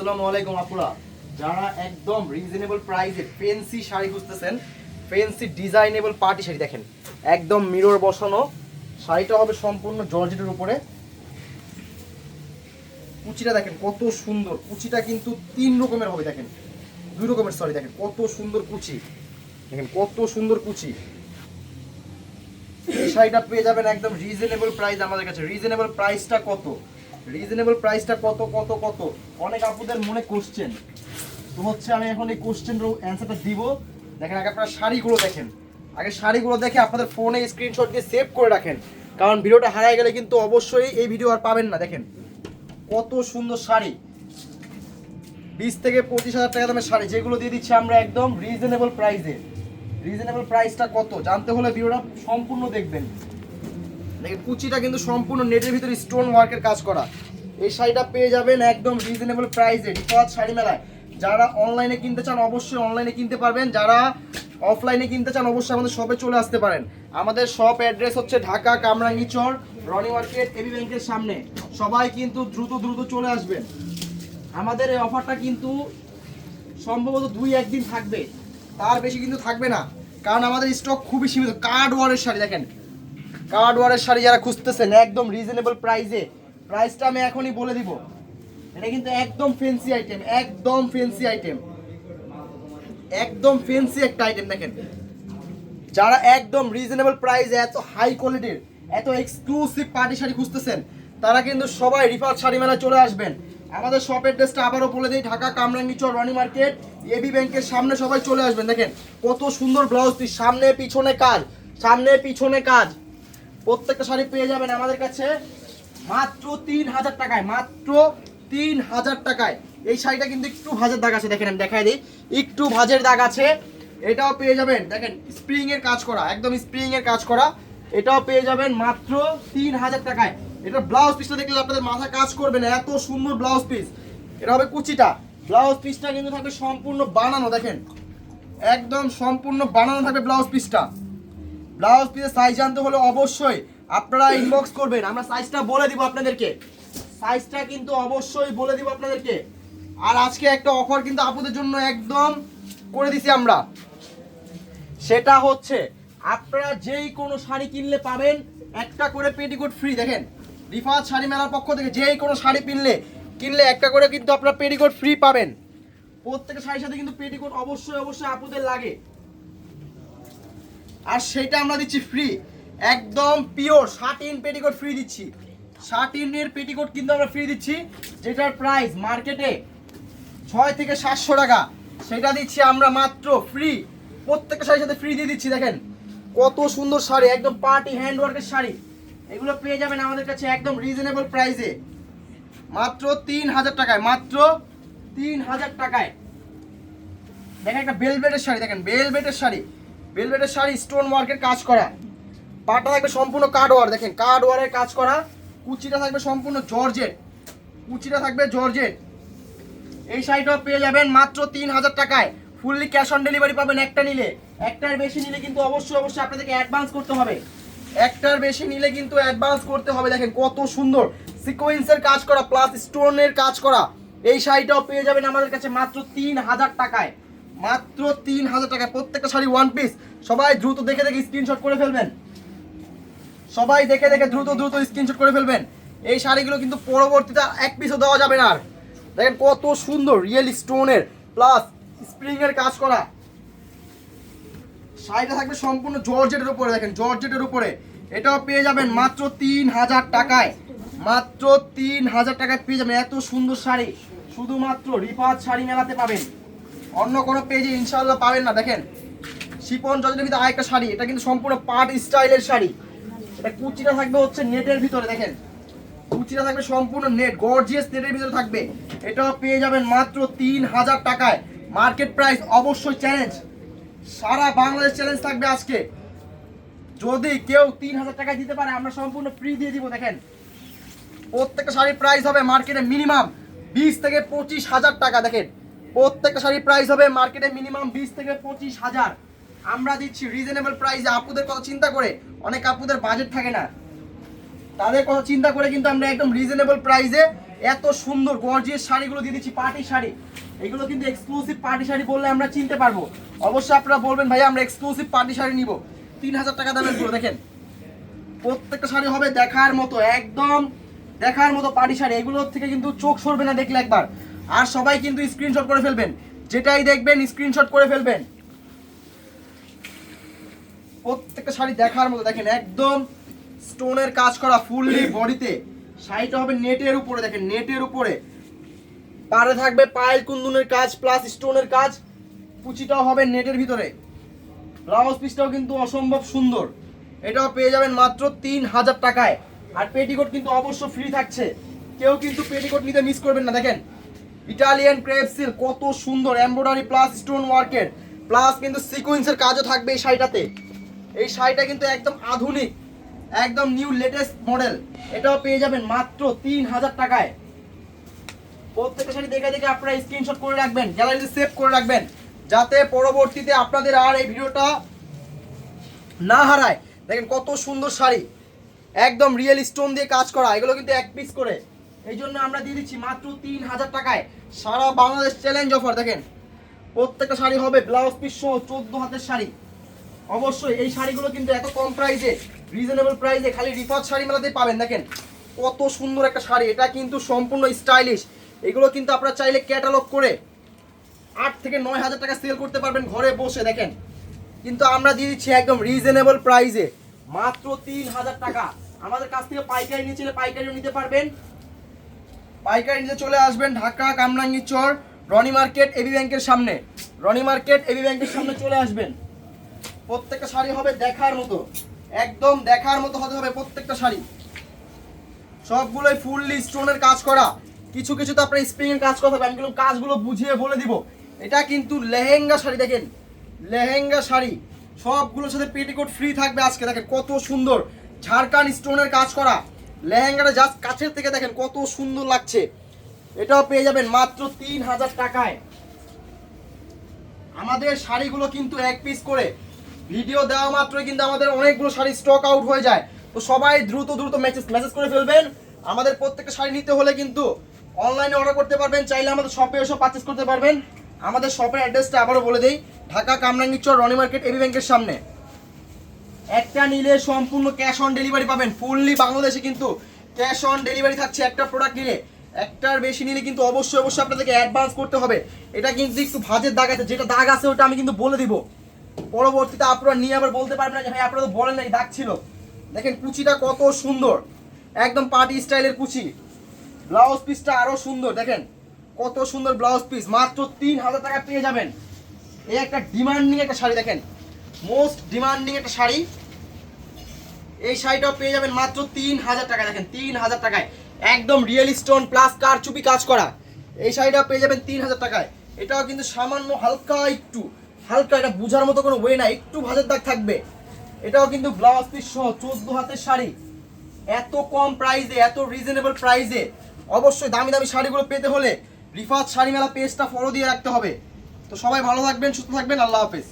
আসসালামু আলাইকুম আপুরা। যারা একদম রিজনেবল প্রাইসে ফেন্সি শাড়ি খুঁজতেছেন ফেন্সি ডিজাইনেবল পার্টি শাড়ি দেখেন, একদম মিরর বসানো, শাড়িটা হবে সম্পূর্ণ জর্জেটের উপরে। কুচিটা দেখেন কত সুন্দর, কুচিটা কিন্তু তিন রকমের হবে দেখেন, দুই রকমের সরি দেখেন কত সুন্দর কুচি, দেখেন কত সুন্দর কুচি। এই শাড়িটা পেয়ে যাবেন একদম রিজনেবল প্রাইস আমাদের কাছে রিজনেবল প্রাইসটা কত? রিজনেবল প্রাইসটা কত কত কত? অনেক আপুদের মনে কোশ্চেন তো হচ্ছে আমি এখন এই কোশ্চেনের অ্যান্সারটা দিব। দেখেন আগে আপনারা শাড়িগুলো দেখেন। আগে শাড়িগুলো দেখে আপনাদের ফোনে স্ক্রিনশট দিয়ে সেভ করে রাখেন। কারণ ভিডিওটা হারায় গেলে কিন্তু অবশ্যই এই ভিডিও আর পাবেন না। দেখেন, কত সুন্দর শাড়ি। বিশ থেকে পঁচিশ হাজার টাকা দামের শাড়ি। যেগুলো দিয়ে দিচ্ছি আমরা একদম রিজনেবল প্রাইসে রিজনেবল প্রাইসটা কত? জানতে হলে ভিডিওটা সম্পূর্ণ দেখবেন। কুচিটা কিন্তু সম্পূর্ণ নেটের ভিতরে স্টোন ওয়ার্কের কাজ করা। এই শাড়িটা পেয়ে যাবেন একদম রিজনেবল প্রাইসে ডিপাত শাড়ি মেলায়। যারা অনলাইনে কিনতে চান অবশ্যই অনলাইনে কিনতে পারবেন। যারা অফলাইনে কিনতে চান অবশ্যই আমাদের শপে চলে আসতে পারেন। আমাদের শপ অ্যাড্রেস হচ্ছে ঢাকা কামরাঙ্গি চর, রনি মার্কেট এবি ব্যাংকের সামনে। সবাই কিন্তু দ্রুত দ্রুত চলে আসবেন। আমাদের এই অফারটা কিন্তু সম্ভবত দুই, একদিন থাকবে। তার বেশি কিন্তু থাকবে না। কারণ আমাদের স্টক খুবই সীমিত। কার্ড ওয়ারের শাড়ি দেখেন। কার্ড ওয়ারের শাড়ি যারা খুঁজতেছেন, একদম রিজনেবল প্রাইসে প্রাইসটা আমি এখনই বলে দিব। এটা কিন্তু একদম ফেন্সি আইটেম একদম ফেন্সি আইটেম একদম ফেন্সি একটা আইটেম দেখেন। যারা একদম রিজনেবল প্রাইসে এত হাই কোয়ালিটির এত এক্সক্লুসিভ পার্টি শাড়ি খুঁজতেছেন, তারা কিন্তু সবাই রিফাত শাড়ি মেলায় চলে আসবেন। আমাদের শপের ড্রেসটা আবারও বলে দিই, ঢাকা কামরাঙ্গি চর রনি মার্কেট এবি ব্যাংকের সামনে সবাই চলে আসবেন। দেখেন, কত সুন্দর ব্লাউজ পিস সামনে পিছনে কাজ, সামনে পিছনে কাজ। প্রত্যেকটা শাড়ি পেয়ে যাবেন আমাদের কাছে। মাত্র তিন হাজার টাকায়, মাত্র তিন হাজার টাকায়। এই শাড়িটা কিন্তু একটু ভাজের দাগ আছে, দেখেন, আমি দেখাই দিই। একটু ভাজের দাগ আছে, এটাও পেয়ে যাবেন। দেখেন স্প্রিং এর কাজ করা, একদম স্প্রিং এর কাজ করা। এটাও পেয়ে যাবেন মাত্র তিন হাজার টাকায়। এটা ব্লাউজ পিসটা দেখলে আপনাদের মাথা কাজ করবে না, এত সুন্দর ব্লাউজ পিস এটা হবে কুচিটা। ব্লাউজ পিসটা কিন্তু থাকবে সম্পূর্ণ বানানো, দেখেন। একদম সম্পূর্ণ বানানো থাকবে ব্লাউজ পিসটা ব্লাউজ পিসের সাইজ জানতে হলে অবশ্যই আপনারা ইনবক্স করবেন। আমরা সাইজটা বলে দিব আপনাদেরকে। সাইজটা কিন্তু অবশ্যই বলে দিব আপনাদেরকে। আর আজকে একটা অফার কিন্তু আপনাদের জন্য একদম করে দিছি আমরা। সেটা হচ্ছে, আপনারা যেই কোনো শাড়ি কিনলে পাবেন, একটা করে পেটিকোট ফ্রি দেখেন, রিফাত শাড়ি মেলার পক্ষ থেকে যেই কোনো শাড়ি কিনলে কিনলে একটা করে কিন্তু আপনারা পেটিকোট ফ্রি পাবেন। প্রত্যেকটা শাড়ির সাথে কিন্তু পেটিকোট অবশ্যই অবশ্যই আপুদের লাগে। আর সেটা আমরা দিচ্ছি ফ্রি একদম পিওর ষাট শার্টিন পেটিকোট ফ্রি দিচ্ছি। শার্টিনের পেটিকোট কিন্তু আমরা ফ্রি দিচ্ছি, যেটার প্রাইস মার্কেটে ছয় থেকে সাতশো টাকা। সেটা দিচ্ছি আমরা মাত্র ফ্রি প্রত্যেকটা শাড়ির সাথে ফ্রি দিয়ে দিচ্ছি, দেখেন। কত সুন্দর শাড়ি, একদম পার্টি হ্যান্ডওয়ার্কের শাড়ি। এগুলো পেয়ে যাবেন আমাদের কাছে একদম রিজনেবল প্রাইসে মাত্র তিন হাজার টাকায়, মাত্র তিন হাজার টাকায়। দেখেন একটা বেলভেটের শাড়ি, দেখেন বেলভেটের শাড়ি। বেলভেটের শাড়ি স্টোন ওয়ার্কের কাজ করা। পাটা থাকবে সম্পূর্ণ কার্ড ওয়ার দেখেন কার্ড ওয়ারের কাজ করা। কুচিটা থাকবে সম্পূর্ণ জর্জেট। কুচিটা থাকবে জর্জেট। এই শাড়িটাও পেয়ে যাবেন মাত্র তিন হাজার টাকায়। ফুললি ক্যাশ অন ডেলিভারি পাবেন একটা নিলে। একটার বেশি নিলে কিন্তু অবশ্যই অবশ্যই আপনাদেরকে অ্যাডভান্স করতে হবে। একটার বেশি নিলে কিন্তু অ্যাডভান্স করতে হবে। দেখেন কত সুন্দর। সিকোয়েন্সের কাজ করা প্লাস স্টোনের কাজ করা। এই শাড়িটাও পেয়ে যাবেন আমাদের কাছে মাত্র তিন হাজার টাকায়। মাত্র তিন হাজার টাকা প্রত্যেকটা শাড়ি ওয়ান পিস সবাই দ্রুত দেখে দেখে স্ক্রিনশট করে ফেলবেন। সবাই দেখে দেখে দ্রুত দ্রুত স্ক্রিনশট করে ফেলবেন। এই শাড়িগুলো কিন্তু পরবর্তীতে এক পিসও দেওয়া যাবে না আর। দেখেন কত সুন্দর রিয়েল স্টোনের প্লাস স্প্রিং এর কাজ করা। শাড়িটা থাকবে সম্পূর্ণ জর্জেটের উপরে, দেখেন জর্জেটের উপরে। এটাও পেয়ে যাবেন মাত্র তিন হাজার টাকায়। মাত্র তিন হাজার টাকায় পেয়ে যাবেন। এত সুন্দর শাড়ি। শুধুমাত্র রিপাত শাড়ি মেলাতে পাবেন। অন্য কোনো পেজে ইনশাল্লাহ পাবেন না, দেখেন। শিপন জর্জেটের ভিতরে আরেকটা শাড়ি, এটা কিন্তু সম্পূর্ণ পাট স্টাইলের শাড়ি। এটা কুচিটা থাকবে হচ্ছে নেটের ভিতরে, দেখেন। কুচিটা থাকবে সম্পূর্ণ নেট গর্জিয়াস নেটের ভিতরে থাকবে। এটাও পেয়ে যাবেন মাত্র তিন হাজার টাকায়। মার্কেট প্রাইস অবশ্যই চ্যালেঞ্জ সারা বাংলাদেশ চ্যালেঞ্জ থাকবে আজকে। যদি কেউ তিন হাজার টাকায় দিতে পারে, আমরা সম্পূর্ণ ফ্রি দিয়ে দিব, দেখেন। প্রত্যেকটা শাড়ির প্রাইস হবে মার্কেটে মিনিমাম বিশ থেকে পঁচিশ হাজার টাকা, দেখেন। প্রত্যেকটা শাড়ির প্রাইস হবে মার্কেটে মিনিমাম বিশ থেকে পঁচিশ হাজার। আমরা দিচ্ছি রিজনেবল প্রাইসে আপুদের কথা চিন্তা করে অনেক আপুদের বাজেট থাকে না। তাদের কথা চিন্তা করে কিন্তু আমরা একদম রিজনেবল প্রাইসে এত সুন্দর গর্জিয়াস শাড়িগুলো দিয়ে দিচ্ছি পার্টি শাড়ি। এগুলো কিন্তু এক্সক্লুসিভ পার্টি শাড়ি বললে আমরা চিনতে পারব। অবশ্যই আপনারা বলবেন ভাই আমরা এক্সক্লুসিভ পার্টি শাড়ি নিব। তিন হাজার টাকা দামেরগুলো, দেখেন। প্রত্যেকটা শাড়ি হবে দেখার মতো, একদম দেখার মতো পার্টি শাড়ি। এগুলোর থেকে কিন্তু চোখ সরবে না দেখলে একবার। আর সবাই কিন্তু স্ক্রিনশট করে ফেলবেন। যেটাই দেখবেন স্ক্রিনশট করে ফেলবেন। প্রত্যেকটা শাড়ি দেখার মতো, দেখেন, একদম স্টোনের কাজ করা ফুললি বডিতে শাড়িটা হবে নেটের উপরে, দেখেন, নেটের উপরে। পারে থাকবে পায়েল কুন্দুনের কাজ প্লাস স্টোনের কাজ। কুচিটাও হবে নেটের ভিতরে। ব্লাউজ পিসটাও কিন্তু অসম্ভব সুন্দর। এটাও পেয়ে যাবেন মাত্র তিন হাজার টাকায়। আর পেটিকোট কিন্তু অবশ্য ফ্রি থাকছে। কেউ কিন্তু পেটিকোট নিতে মিস করবেন না, দেখেন। ইটালিয়ান ক্রেপ সিল্ক, কত সুন্দর এমব্রয়ডারি প্লাস স্টোন ওয়ার্কের, প্লাস কিন্তু সিকোয়েন্সের কাজও থাকবে এই শাড়িটাতে। এই শাড়িটা কিন্তু একদম আধুনিক, একদম নিউ লেটেস্ট মডেল। এটাও পেয়ে যাবেন মাত্র তিন হাজার টাকায়। প্রত্যেকটা শাড়ি দেখে দেখে আপনারা স্ক্রিনশট করে রাখবেন গ্যালারিতে সেভ করে রাখবেন, যাতে পরবর্তীতে আপনাদের আর এই ভিডিওটা না হারায়। দেখেন কত সুন্দর শাড়ি, একদম রিয়েল স্টোন দিয়ে কাজ করা, এগুলো কিন্তু এক পিস করে। এই জন্য আমরা দিয়ে দিচ্ছি মাত্র তিন হাজার টাকায় সারা বাংলাদেশ চ্যালেঞ্জ অফার দেখেন, প্রত্যেকটা শাড়ি হবে ব্লাউজ পিস সহ চোদ্দ হাতের শাড়ি। অবশ্যই এই শাড়িগুলো কিন্তু এত কম প্রাইসে রিজনেবল প্রাইসে খালি রিফাত শাড়ি মেলাতেই পাবেন। দেখেন, কত সুন্দর একটা শাড়ি। এটা কিন্তু সম্পূর্ণ স্টাইলিশ এগুলো কিন্তু আপনারা চাইলে ক্যাটালগ করে আট থেকে নয় হাজার টাকা সেল করতে পারবেন ঘরে বসে। দেখেন, কিন্তু আমরা দিয়ে দিচ্ছি একদম রিজনেবল প্রাইসে মাত্র তিন হাজার টাকা। আমাদের কাছ থেকে পাইকারি নিয়ে পাইকারিও নিতে পারবেন। পাইকারি নিতে চলে আসবেন ঢাকা কামরাঙ্গি চর, রনি মার্কেট, এবি ব্যাংকের সামনে। রনি মার্কেট, এবি ব্যাংকের সামনে চলে আসবেন। প্রত্যেকটা শাড়ি হবে দেখার মতো। একদম দেখার মতো হতে হবে প্রত্যেকটা শাড়ি। সবগুলোই ফুললি স্টোনের কাজ করা। কিছু কিছু তো আপনার স্প্রিং এর কাজ করা হবে। আমি কাজগুলো বুঝিয়ে বলে দিব। এটা কিন্তু লেহেঙ্গা শাড়ি, দেখেন। লেহেঙ্গা শাড়ি। সবগুলোর সাথে পেটিকোট ফ্রি থাকবে আজকে। দেখেন কত সুন্দর। ঝাড়খান স্টোনের কাজ করা। লেহেঙ্গাটা জাস্ট কাছের থেকে দেখেন কত সুন্দর লাগছে। এটাও পেয়ে যাবেন মাত্র তিন হাজার টাকায়। আমাদের শাড়িগুলো কিন্তু এক পিস করে। ভিডিও দেওয়া মাত্রই কিন্তু আমাদের অনেকগুলো শাড়ি স্টক আউট হয়ে যায়। তো সবাই দ্রুত দ্রুত মেসেজ মেসেজ করে ফেলবেন। আমাদের প্রত্যেকটা শাড়ি নিতে হলে কিন্তু অনলাইনে অর্ডার করতে পারবেন, চাইলে আমাদের শপে এসে পারচেস করতে পারবেন। আমাদের শপের অ্যাড্রেসটা আবারও বলে দেই, ঢাকা কামরাঙ্গি চর, রনি মার্কেট এবি ব্যাংকের সামনে। একটা নিলে সম্পূর্ণ ক্যাশ অন ডেলিভারি পাবেন। ফুললি বাংলাদেশে কিন্তু ক্যাশ অন ডেলিভারি থাকছে একটা প্রোডাক্ট নিলে। একটার বেশি নিলে কিন্তু অবশ্যই অবশ্যই আপনাদেরকে অ্যাডভান্স করতে হবে। এটা কিন্তু একটু ভাজের দাগ আছে, যেটা দাগ আছে ওটা আমি কিন্তু বলে দিব। পরবর্তীতে আপনারা নিয়ে আবার বলতে পারবেন না যে, ভাই, আপনারা তো বলেন নাই, দাগ ছিল। দেখেন কুচিটা কত সুন্দর। একদম পার্টি স্টাইলের কুচি। ব্লাউজ পিসটা আরও সুন্দর, দেখেন। কত সুন্দর ব্লাউজ পিস। মাত্র তিন হাজার টাকা পেয়ে যাবেন। এই একটা ডিমান্ডিং একটা শাড়ি, দেখেন। মোস্ট ডিমান্ডিং একটা শাড়ি। এই শাড়িটাও পেয়ে যাবেন মাত্র তিন হাজার টাকা দেখেন, তিন হাজার টাকায়। একদম রিয়েল স্টোন প্লাস কারচুপি কাজ করা। এই শাড়িটাও পেয়ে যাবেন তিন হাজার টাকায়। এটাও কিন্তু সামান্য হালকা একটু, হালকা এটা বোঝার মতো কোনো ওয়ে না, একটু ভাজের দাগ থাকবে। এটাও কিন্তু ব্লাউজ পিস সহ চোদ্দ হাতের শাড়ি। এত কম প্রাইসে এত রিজনেবল প্রাইসে অবশ্যই দামি দামি শাড়িগুলো পেতে হলে রিফাত শাড়ি মেলা পেজটা ফলো দিয়ে রাখতে হবে। তো সবাই ভালো থাকবেন, সুস্থ থাকবেন, আল্লাহ হাফেজ।